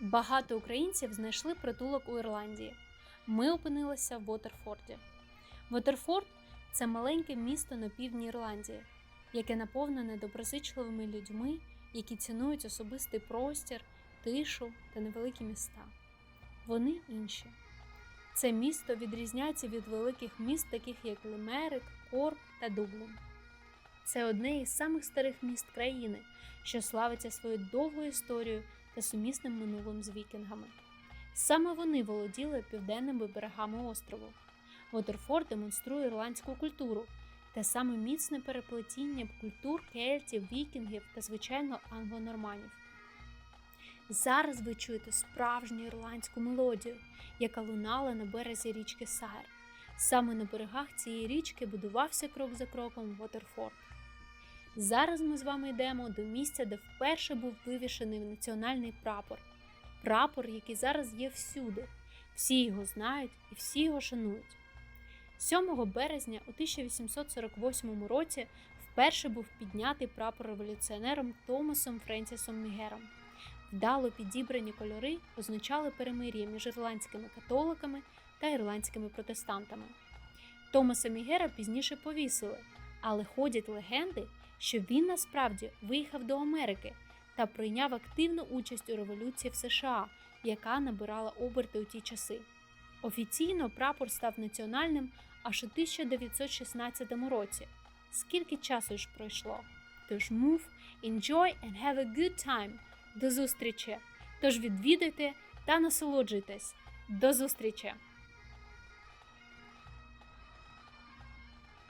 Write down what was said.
Багато українців знайшли притулок у Ірландії. Ми опинилися в Вотерфорді. Вотерфорд це маленьке місто на півдні Ірландії, яке наповнене доброзичливими людьми, які цінують особистий простір, тишу та невеликі міста. Вони інші. Це місто відрізняється від великих міст, таких як Лимерик, Корк та Дублін. Це одне із самих старих міст країни, що славиться своєю довгою історією та сумісним минулим з вікінгами. Саме вони володіли південними берегами острову. Вотерфорд демонструє ірландську культуру, те саме міцне переплетіння культур кельтів, вікінгів та, звичайно, англонорманів. Зараз ви чуєте справжню ірландську мелодію, яка лунала на березі річки Сайр. Саме на берегах цієї річки будувався крок за кроком Вотерфорд. Зараз ми з вами йдемо до місця, де вперше був вивішений національний прапор. Прапор, який зараз є всюди. Всі його знають і всі його шанують. 7 березня у 1848 році вперше був піднятий прапор революціонером Томасом Френсісом Мігером. Вдало підібрані кольори означали перемир'я між ірландськими католиками та ірландськими протестантами. Томаса Мігера пізніше повісили, але ходять легенди, що він насправді виїхав до Америки та прийняв активну участь у революції в США, яка набирала оберти у ті часи. Офіційно прапор став національним аж у 1916 році. Скільки часу ж пройшло? Тож move, enjoy and have a good time. До зустрічі! Тож відвідуйте та насолоджуйтесь. До зустрічі!